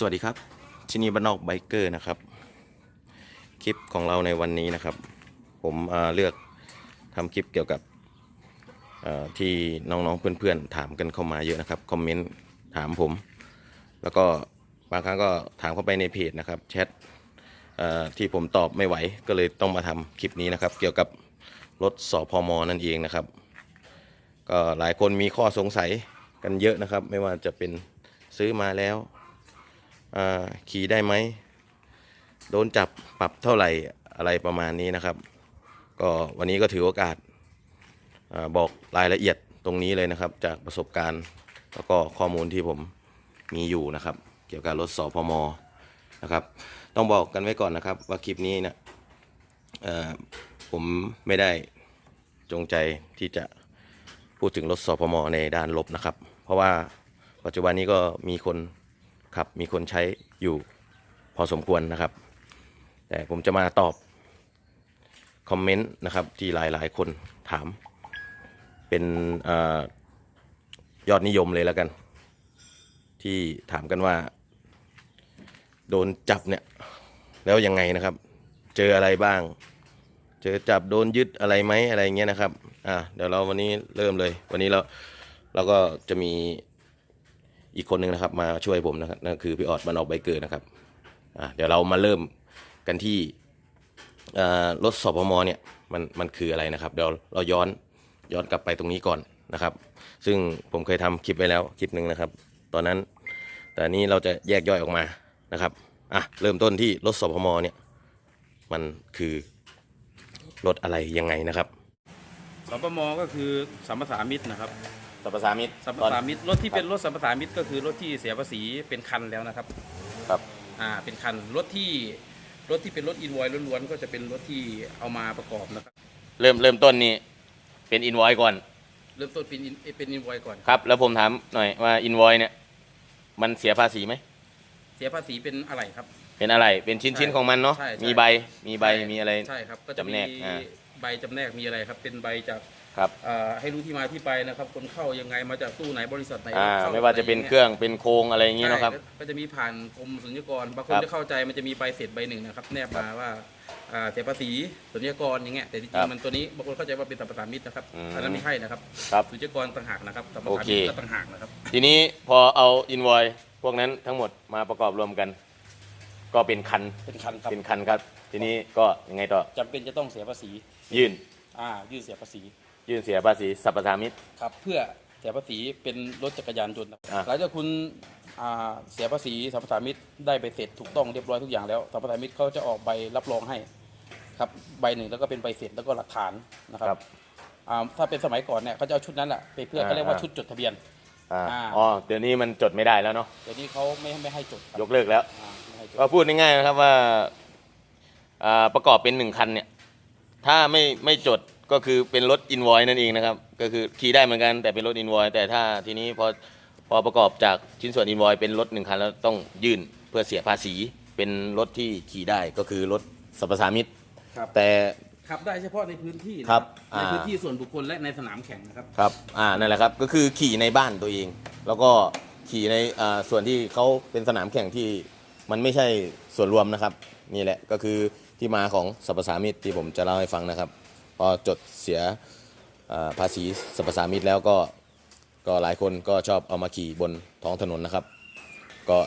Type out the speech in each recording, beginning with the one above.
สวัสดีครับชินีบ้านนอกไบเกอร์นะครับ คลิปของเราในวันนี้นะครับ ผมเลือกทำคลิปเกี่ยวกับที่น้องๆเพื่อนๆ ถามกันเข้ามาเยอะนะครับคอมเมนต์ถามผม แล้วก็บางครั้งก็ถามเข้าไปในเพจนะครับแชทที่ผมตอบไม่ไหวก็เลยต้องมาทำคลิปนี้นะครับ เกี่ยวกับรถสพมนั่นเองนะครับ ก็หลายคนมีข้อสงสัยกันเยอะนะครับ ไม่ว่าจะเป็นซื้อมาแล้ว ขี่ได้ไหม โดนจับปรับเท่าไหร่อะไรประมาณนี้นะครับ ก็วันนี้ก็ถือโอกาสอบอกรายละเอียดตรงนี้เลยนะครับ จากประสบการณ์ แล้วก็ข้อมูลที่ผมมีอยู่นะครับ เกี่ยวกับรถสพมนะครับ ต้องบอกกันไว้ก่อนนะครับ ว่าคลิปนี้นะผมไม่ได้จงใจที่จะพูดถึงรถสพมในด้านลบนะครับ เพราะว่าปัจจุบันนี้ก็มีคน ครับมีคนใช้อยู่พอสมควรนะครับ แต่ผมจะมาตอบคอมเมนต์นะครับที่หลายๆ คนถาม เป็นออยอดนิยมเลยแล้วกัน ที่ถามกันว่า โดนจับเนี่ย แล้วยังไงนะครับ เจออะไรบ้าง เจอจับโดนยึดอะไรไหมอะไรเงี้ยนะครับอ่าเดี๋ยวเราวันนี้เริ่มเลย วันนี้เราเราก็จะมี อีกคนหนึ่งนะครับ มาช่วยผมนะครับนั่นคือพี่ออดบานออกไบเกอร์นะครับอ่าเดี๋ยวเรามาเริ่มกันที่อ่ารถสพมเนี่ยมันมันคืออะไรนะครับ เดี๋ยวเราย้อนย้อนกลับไปตรงนี้ก่อนนะครับ ซึ่งผมเคยทำคลิปไว้แล้วคลิปหนึ่งนะครับ ตอนนั้น แต่นี้เราจะแยกย่อยออกมานะครับอะเริ่มต้นที่รถสพมเนี่ยมันคือรถอะไรยังไงนะครับสัมปมก็คือสัมปทามิตรนะครับ สัมปสามิตสัมปทามิตรรถที่เป็นรถสัมปทามิตรก็คือรถที่เสียภาษีเป็นคันแล้วนะครับครับอ่าเป็นคันรถที่รถที่เป็นรถอินวอยล้วนๆก็จะเป็นรถที่เอามาประกอบนะครับ เริ่มเริ่มต้นนี่เป็นอินวอยก่อน เริ่มต้นเป็น in- เป็นอินวอยก่อน ครับ แล้วผมถามหน่อยว่าอินวอยเนี่ยมันเสียภาษีไหม เสียภาษีเป็นอะไรครับ เป็นอะไร เป็นชิ้นใช่ชิ้นของมันเนาะ ใช่ใช่ มีใบ มีใบ มีอะไร ใช่ครับ ก็จะจำแนมีกอ่า ใบจำแนกมีอะไรครับ เป็นใบจาก ครับอ่าให้รู้ที่มาที่ไปนะครับ คนเข้ายังไงมาจากตู้ไหนบริษัทไหนอ่าเข้ไม่ว่าจะเป็นไรย่งเคงี้ยรื่องเป็นโครงอะไรอย่างงี้เนาะครับ ใช่ก็จะมีผ่านกรมศุลกากรบางคนครับจะเข้าใจมันจะมีใบเสร็จใบหนึ่งนะครับ แนบมาว่าอ่าเสียภาษีศุลกากรอย่างเงี้ยแต่จครัริบงๆมันตัวนี้บางคนเข้าใจว่าเป็นสัมปทานมิตรนะครับอืม อันนั้นไม่ใช่นะครับครับศุลกากรต่างหากนะครับสัมปโอทานเคมิตรก็ต่างหากนะครับ ทีนี้พอเอาอินวอยพวกนั้นทั้งหมดมาประกอบรวมกัน ก็เป็นคันเป็นคันครับเป็นคันครับ ทีนี้ก็ยังไงต่อจำเป็นจะต้องเสียภาษียื่นอ่ายื่นเสียภาษี ยื่นเสียภาษีสรรพสามิต ครับเพื่อเสียภาษีเป็นรถจักรยานยนต์ครับอ่าหลังจากคุณอ่าเสียภาษีสัมปทานมิตรได้ไปเสร็จถูกต้องเรียบร้อยทุกอย่างแล้วสัมปทานมิตรเขาจะออกใบรับรองให้ครับใบหนึ่งแล้วก็เป็นใบเสร็จแล้วก็หลักฐานนะคครัรับบอ่าถ้าเป็นสมัยก่อนเนี่ยเขาจะเอาชุดนั้นแหละไปเพื่ออ่าเขาเรียกว่าอ่าชุดจดทะเบียน อ่าอ่า อ๋อเดี๋ยวนี้มันจดไม่ได้แล้วเนาะเดี๋ยวนี้เขาไม่ไม่ให้จดครับยกเลิกแล้ว อ่าไม่ให้จดก็พูดง่ายๆนะครับว่าอ่าประกอบเป็นหนึ่งคันเนี่ย ถ้าไม่ไม่จด ก็คือเป็นรถอินวอยนั่นเองนะครับ ก็คือขี่ได้เหมือนกันแต่เป็นรถอินวอยแต่ถ้าทีนี้พอพอประกอบจากชิ้นส่วนอินวอยเป็นรถหนึ่งคันแล้วต้องยื่นเพื่อเสียภาษีเป็นรถที่ขี่ได้ก็คือรถสรรพสามิตครับ แต่ ขับได้เฉพาะในพื้นที่นะครับในอ่าพื้นที่ส่วนบุคคลและในสนามแข่งนะครับ ครับ อ่า นั่นแหละครับ ก็คือขี่ในบ้านตัวเอง แล้วก็ขี่ในอ่าส่วนที่เขาเป็นสนามแข่งที่มันไม่ใช่ส่วนรวมนะครับ นี่แหละ ก็คือที่มาของสรรพสามิตที่ผมจะเล่าให้ฟังนะครับ พอจดเสียภาษีสรรพสามิตแล้วก็ก็หลายคนก็ชอบเอามาขี่บนท้องถนนนะครับ ก็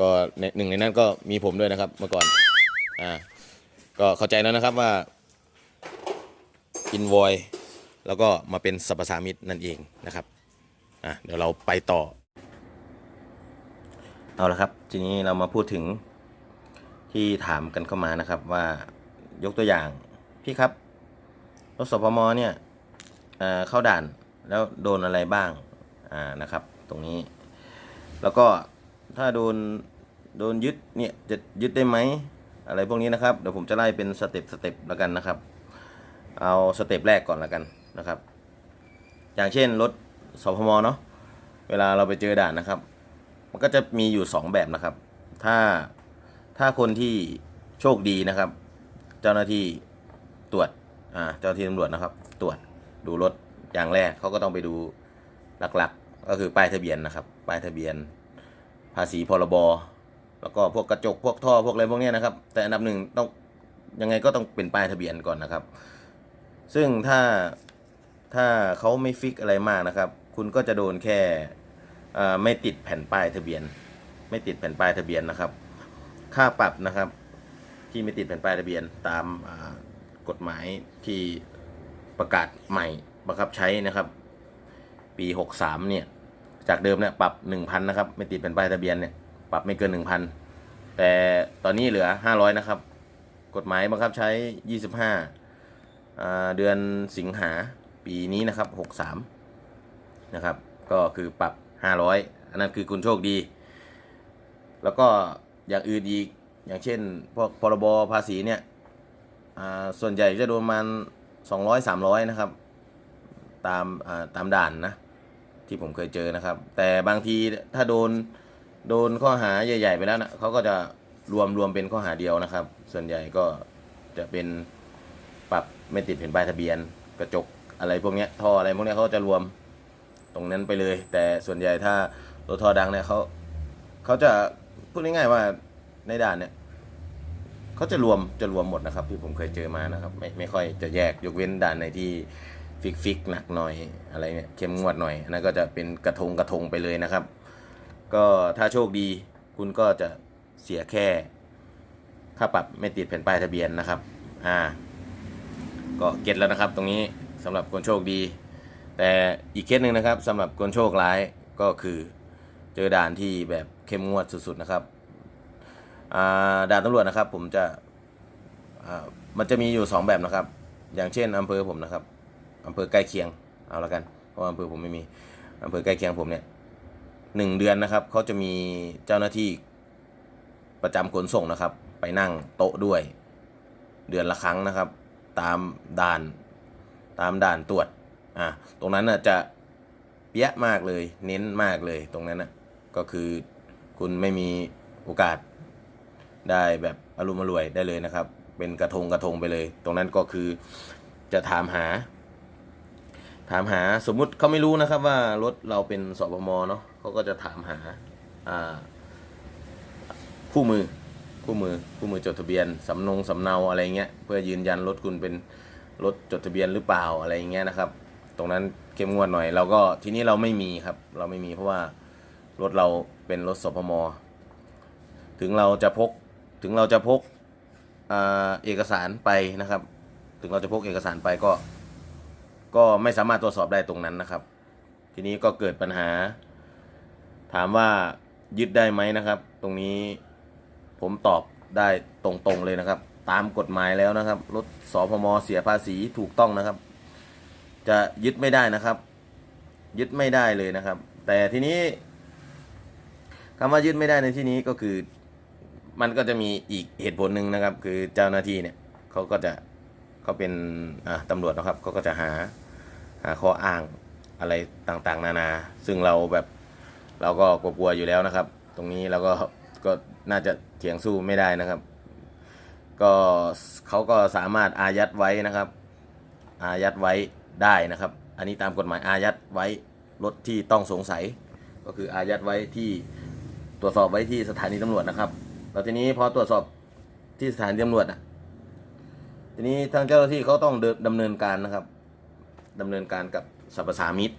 ก็หนึ่งในนั้นก็มีผมด้วยนะครับเมื่อก่อนอ่าก็เข้าใจแล้วนะครับว่าอินวอยแล้วก็มาเป็นสรรพสามิตนั่นเองนะครับอะเดี๋ยวเราไปต่อ เอาละครับ ทีนี้เรามาพูดถึงที่ถามกันเข้ามานะครับว่ายกตัวอย่างพี่ครับ รถสพมเนี่ยเข้าด่านแล้วโดนอะไรบ้างอ่านะครับ ตรงนี้ แล้วก็ถ้าโดนโดนยึดเนี่ยจะยึดได้ไหมอะไรพวกนี้นะครับเดี๋ยวผมจะไล่เป็นสเต็ปสเต็ปแล้วกันนะครับ เอาสเต็ปแรกก่อนแล้วกันนะครับ อย่างเช่นรถสพมเนาะเวลาเราไปเจอด่านนะครับ มันก็จะมีอยู่ 2 แบบนะครับ ถ้าถ้าคนที่โชคดีนะครับ เจ้าหน้าที่ตรวจ เจ้าหน้าที่ตำรวจนะครับ ตรวจดูรถอย่างแรกเขาก็ต้องไปดูหลักๆ ก็คือป้ายทะเบียนนะครับ ป้ายทะเบียน ภาษีพรบแล้วก็พวกกระจกพวกท่อพวกอะไรพวกนี้นะครับ แต่อันดับหนึ่งต้องยังไงก็ต้องเป็นป้ายทะเบียนก่อนนะครับ ซึ่งถ้าถ้าเขาไม่ฟิกอะไรมากนะครับ คุณก็จะโดนแค่ไม่ติดแผ่นป้ายทะเบียน ไม่ติดแผ่นป้ายทะเบียนนะครับ ค่าปรับนะครับ ที่ไม่ติดแผ่นป้ายทะเบียนตามา กฎหมายที่ประกาศใหม่บังคับใช้นะครับ ปี 63 เนี่ย จากเดิมเนี่ยปรับ 1,000 นะครับ ไม่ติดแผ่นป้ายทะเบียนเนี่ยปรับไม่เกิน 1,000 แต่ตอนนี้เหลือ 500 นะครับ กฎหมายบังคับใช้ 25อ่าเดือนสิงหาปีนี้นะครับ 63 นะครับ ก็คือปรับ 500 อันนั้นคือคุณโชคดี แล้วก็อย่างอื่นอีกอย่างเช่นพวกพรบภาษีเนี่ย ส่วนใหญ่จะโดนประมัน200 300 นะครับ ตามตามด่านนะ ที่ผมเคยเจอนะครับ แต่บางทีถ้าโดนโดนข้อหาใหญ่ ๆ ไปแล้วนะเขาก็จะรวมรวมเป็นข้อหาเดียวนะครับ ส่วนใหญ่ก็จะเป็นปรับไม่ติดแผ่นป้ายทะเบียน กระจกอะไรพวกนี้ท่ออะไรพวกนี้เขาจะรวมตรงนั้นไปเลย แต่ส่วนใหญ่ถ้ารถท่อดังเนี่ยเขาเขาจะพูดง่ายๆว่าในด่านเนี่ย เขาจะรวมจะรวมหมดนะครับ ที่ผมเคยเจอมานะครับ ไม่ไม่ค่อยจะแยกยกเว้นด่านในที่ฟิกฟิกหนักหน่อยอะไรเนี่ยเข้มงวดหน่อยอันนั้นก็จะเป็นกระทงกระทงไปเลยนะครับ ก็ถ้าโชคดีคุณก็จะเสียแค่ค่าปรับไม่ติดแผ่นป้ายทะเบียนนะครับอ่าก็เก็ตแล้วนะครับ ตรงนี้สำหรับคนโชคดี แต่อีกเคสหนึ่งนะครับสำหรับคนโชคร้ายก็คือเจอด่านที่แบบเข้มงวดสุดๆนะครับ ด่านตำรวจนะครับ ผมจะมันจะมีอยู่สองแบบนะครับ อย่างเช่นอำเภอผมนะครับอำเภอใกล้เคียงเอาละกัน เพราะอำเภอผมไม่มีอำเภอใกล้เคียงผมเนี่ยหนึ่งเดือนนะครับเขาจะมีเจ้าหน้าที่ประจำขนส่งนะครับ ไปนั่งโต๊ะด้วย เดือนละครั้งนะครับ ตามด่านตามด่านตรวจอะตรงนั้นน่ะจะเปี้ยะมากเลย เน้นมากเลยตรงนั้นน่ะก็คือคุณไม่มีโอกาส ได้แบบอารมณ์รวยได้เลยนะครับ เป็นกระทงกระทงไปเลย ตรงนั้นก็คือจะถามหา ถามหาสมมุติเขาไม่รู้นะครับว่ารถเราเป็นสปมเนาะเขาก็จะถามหาอ่าคู่มือคู่มือคู่มือจดทะเบียนสำนงสำเนาอะไรเงี้ยเพื่อยืนยันรถคุณเป็นรถจดทะเบียนหรือเปล่าอะไรเงี้ยนะครับ ตรงนั้นเข้มงวดหน่อยเราก็ทีนี้เราไม่มีครับ เราไม่มีเพราะว่ารถเราเป็นรถสพมถึงเราจะพก ถึงเราจะพกเอกสารไปนะครับ ถึงเราจะพกเอกสารไปก็ ก็ไม่สามารถตรวจสอบได้ตรงนั้นนะครับ ทีนี้ก็เกิดปัญหา ถามว่ายึดได้ไหมนะครับ ตรงนี้ผมตอบได้ตรงๆเลยนะครับ ตามกฎหมายแล้วนะครับรถสพมเสียภาษีถูกต้องนะครับ จะยึดไม่ได้นะครับ ยึดไม่ได้เลยนะครับ แต่ทีนี้คำว่ายึดไม่ได้ในที่นี้ก็คือ มันก็จะมีอีกเหตุผลหนึ่งนะครับ คือเจ้าหน้าที่เนี่ยเขาก็จะเขาเป็นตำรวจนะครับเขาก็จะหาหาข้ออ้างอะไรต่างๆ นานา ซึ่งเราแบบเราก็กลัวๆอยู่แล้วนะครับ ตรงนี้เราก็ก็น่าจะเถียงสู้ไม่ได้นะครับ ก็เขาก็สามารถอายัดไว้นะครับ อายัดไว้ได้นะครับ อันนี้ตามกฎหมายอายัดไว้รถที่ต้องสงสัย ก็คืออายัดไว้ที่ตรวจสอบไว้ที่สถานีตำรวจนะครับ แล้วทีนี้พอตรวจสอบที่สถานตำรวจอะ ทีนี้ทางเจ้าหน้าที่เขาต้องดินดำเนินการนะครับดำเนินการกับสรรพสามิต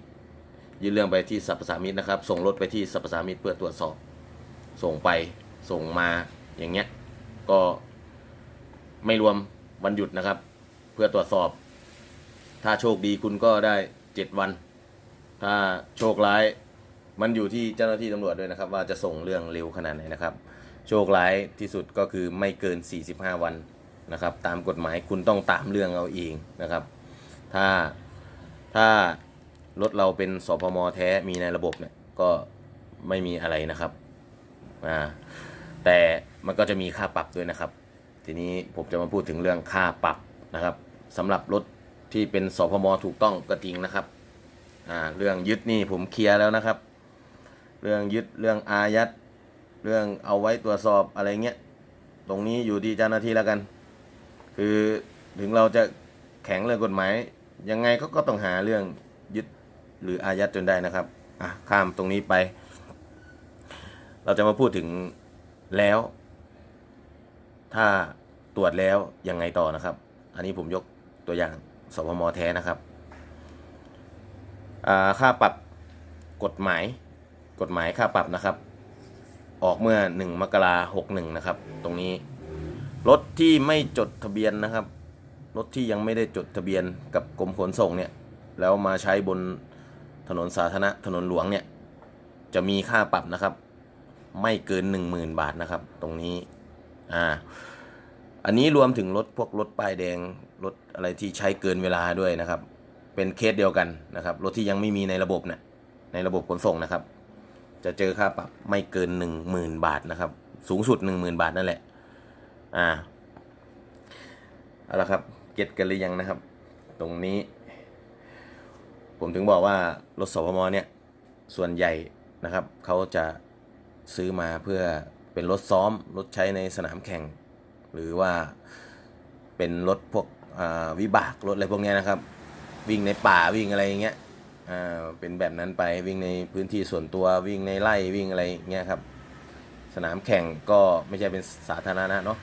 ยื่นเรื่องไปที่สรรพสามิตนะครับ ส่งรถไปที่สรรพสามิตเพื่อตรวจสอบ ส่งไปส่งมาอย่างเงี้ย ก็ไม่รวมวันหยุดนะครับ เพื่อตรวจสอบ ถ้าโชคดีคุณก็ได้เจ็ดวัน ถ้าโชคร้ายมันอยู่ที่เจ้าหน้าที่ตำรวจด้วยนะครับ ว่าจะส่งเรื่องเร็วขนาดไหนนะครับ โชคร้ายที่สุดก็คือไม่เกิน 45 วันนะครับ ตามกฎหมายคุณต้องตามเรื่องเอาเองนะครับ ถ้าถ้ารถเราเป็นสพมแท้มีในระบบเนี่ยก็ไม่มีอะไรนะครับอ่าแต่มันก็จะมีค่าปรับด้วยนะครับ ทีนี้ผมจะมาพูดถึงเรื่องค่าปรับนะครับสำหรับรถที่เป็นสพมถูกต้องก็จริงนะครับอ่าเรื่องยึดนี่ผมเคลียร์แล้วนะครับ เรื่องยึดเรื่องอายัด เรื่องเอาไว้ตรวจสอบอะไรเงี้ย ตรงนี้อยู่ที่เจ้าหน้าที่แล้วกัน คือถึงเราจะแข็งเรื่องกฎหมาย ยังไงเขาก็ต้องหาเรื่องยึดหรืออายัดจนได้นะครับอะข้ามตรงนี้ไป เราจะมาพูดถึงแล้ว ถ้าตรวจแล้วยังไงต่อนะครับ อันนี้ผมยกตัวอย่างสพมแท้นะครับอ่าค่าปรับกฎหมาย กฎหมายค่าปรับนะครับ ออกเมื่อ 1 มกราหกหนึ่งนะครับ ตรงนี้ รถที่ไม่จดทะเบียนนะครับ รถที่ยังไม่ได้จดทะเบียนกับกรมขนส่งเนี่ย แล้วมาใช้บนถนนสาธารณะถนนหลวงเนี่ย จะมีค่าปรับนะครับ ไม่เกิน 10,000 บาทนะครับ ตรงนี้ อ่า อันนี้รวมถึงรถพวกรถป้ายแดง รถอะไรที่ใช้เกินเวลาด้วยนะครับ เป็นเคสเดียวกันนะครับ รถที่ยังไม่มีในระบบเนี่ยในระบบขนส่งนะครับ จะเจอค่าปรับไม่เกิน 10,000 บาทนะครับ สูงสุด 10,000 บาทนั่นแหละ อ่า เอาละครับ เก็ตกันหรือยังนะครับ ตรงนี้ ผมถึงบอกว่ารถสพมเนี่ย ส่วนใหญ่นะครับ เขาจะซื้อมาเพื่อเป็นรถซ้อม รถใช้ในสนามแข่ง หรือว่าเป็นรถพวกอ่าวิบาก รถอะไรพวกนี้นะครับ วิ่งในป่าวิ่งอะไรอย่างเงี้ย อ่าเป็นแบบนั้นไปวิ่งในพื้นที่ส่วนตัววิ่งในไร่วิ่งอะไรเงี้ยครับสนามแข่งก็ไม่ใช่เป็นสาธารณะเนาะ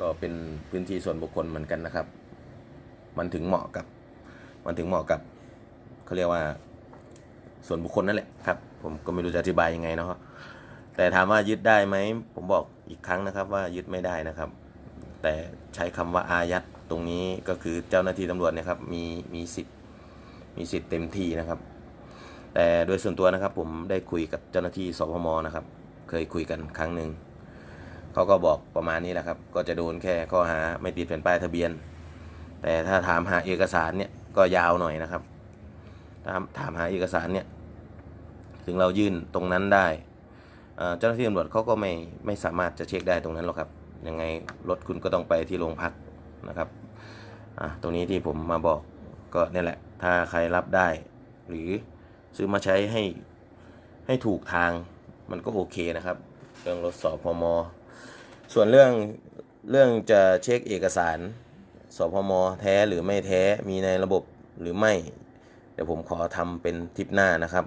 ก็เป็นพื้นที่ส่วนบุคคลเหมือนกันนะครับ มันถึงเหมาะกับ มันถึงเหมาะกับเขาเรียกว่าส่วนบุคคลนั่นแหละครับ ผมก็ไม่รู้จะอธิบายยังไงเนาะแต่ถามว่ายึดได้ไหมผมบอกอีกครั้งนะครับว่ายึดไม่ได้นะครับ แต่ใช้คำว่าอายัดตรงนี้ก็คือเจ้าหน้าที่ตำรวจเนะครับมีมีสิทธิ์ มีสิทธิ์เต็มที่นะครับ แต่โดยส่วนตัวนะครับผมได้คุยกับเจ้าหน้าที่สพมนะครับ เคยคุยกันครั้งหนึ่งเขาก็บอกประมาณนี้แหละครับ ก็จะโดนแค่ข้อหาไม่ติดแผ่นป้ายทะเบียน แต่ถ้าถามหาเอกสารเนี่ยก็ยาวหน่อยนะครับถามถามหาเอกสารเนี่ยถึงเรายื่นตรงนั้นได้เจ้าหน้าที่ตำรวจเขาก็ไม่ไม่สามารถจะเช็คได้ตรงนั้นหรอกครับยังไงรถคุณก็ต้องไปที่โรงพักนะครับอะตรงนี้ที่ผมมาบอกก็เนี่ยแหละ ถ้าใครรับได้ หรือซื้อมาใช้ให้ให้ถูกทางมันก็โอเคนะครับ เรื่องรถสพมส่วนเรื่องเรื่องจะเช็คเอกสารสพมแท้หรือไม่แท้มีในระบบหรือไม่ เดี๋ยวผมขอทำเป็นทริปหน้านะครับ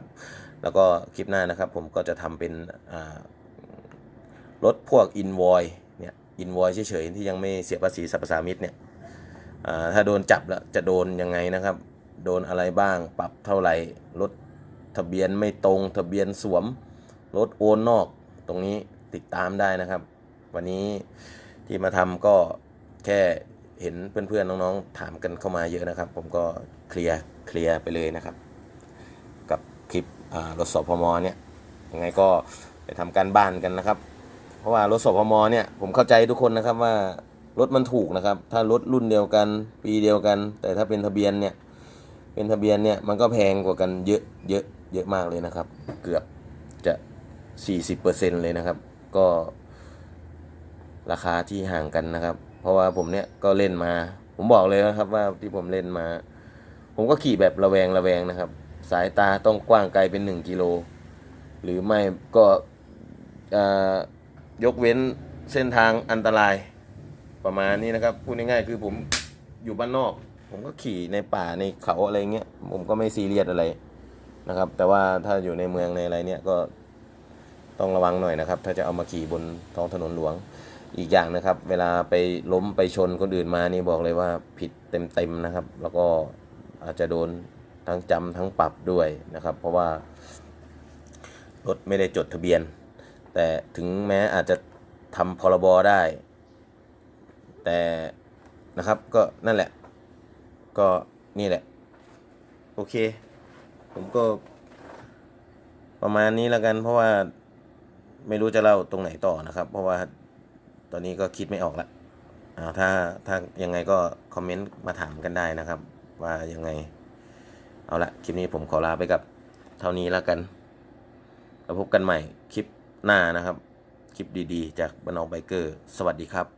แล้วก็คลิปหน้านะครับผมก็จะทำเป็นรถพวกอินวอยเนี่ยอินวอยเฉยๆที่ยังไม่เสียภาษีสรรพสามิตเนี่ยถ้าโดนจับแล้วจะโดนยังไงนะครับ โดนอะไรบ้าง ปรับเท่าไหร่รถทะเบียนไม่ตรงทะเบียนสวมรถโอนนอกตรงนี้ติดตามได้นะครับ วันนี้ที่มาทำก็แค่เห็นเพื่อนๆน้องๆถามกันเข้ามาเยอะนะครับ ผมก็เคลียร์เคลียร์ไปเลยนะครับ กับคลิปรถสพมเนี่ยยังไงก็ไปทำการบ้านกันนะครับ เพราะว่ารถสพมเนี่ยผมเข้าใจทุกคนนะครับว่ารถมันถูกนะครับ ถ้ารถรุ่นเดียวกัน ปีเดียวกัน แต่ถ้าเป็นทะเบียนเนี่ย เป็นทะเบียนเนี่ยมันก็แพงกว่ากันเยอะเยอะเยอะมากเลยนะครับ เกือบจะ 40%เลยนะครับ ก็ราคาที่ห่างกันนะครับ เพราะว่าผมเนี่ยก็เล่นมา ผมบอกเลยนะครับว่าที่ผมเล่นมา ผมก็ขี่แบบระแวงระแวงนะครับ สายตาต้องกว้างไกลเป็น 1กิโลหรือไม่ก็ยกเว้นเส้นทางอันตรายประมาณนี้นะครับ พูดง่ายๆคือผมอยู่บ้านนอก ผมก็ขี่ในป่าในเขาอะไรเงี้ยผมก็ไม่ซีเรียสอะไรนะครับ แต่ว่าถ้าอยู่ในเมืองในอะไรเนี่ยก็ต้องระวังหน่อยนะครับ ถ้าจะเอามาขี่บนท้องถนนหลวงอีกอย่างนะครับ เวลาไปล้มไปชนคนอื่นมานี่บอกเลยว่าผิดเต็มๆนะครับ แล้วก็อาจจะโดนทั้งจำทั้งปรับด้วยนะครับ เพราะว่ารถไม่ได้จดทะเบียน แต่ถึงแม้อาจจะทำพรบได้ แต่นะครับก็นั่นแหละ ก็นี่แหละ โอเค ผมก็ ประมาณนี้แล้วกัน เพราะว่าไม่รู้จะเล่าตรงไหนต่อนะครับ เพราะว่าตอนนี้ก็คิดไม่ออกละเอาถ้าถ้ายังไงก็คอมเมนต์มาถามกันได้นะครับ ว่ายังไง เอาละคลิปนี้ผมขอลาไปกับเท่านี้แล้วกันแล้วพบกันใหม่คลิปหน้านะครับ คลิปดีๆ จากบานองไบเกอร์ สวัสดีครับ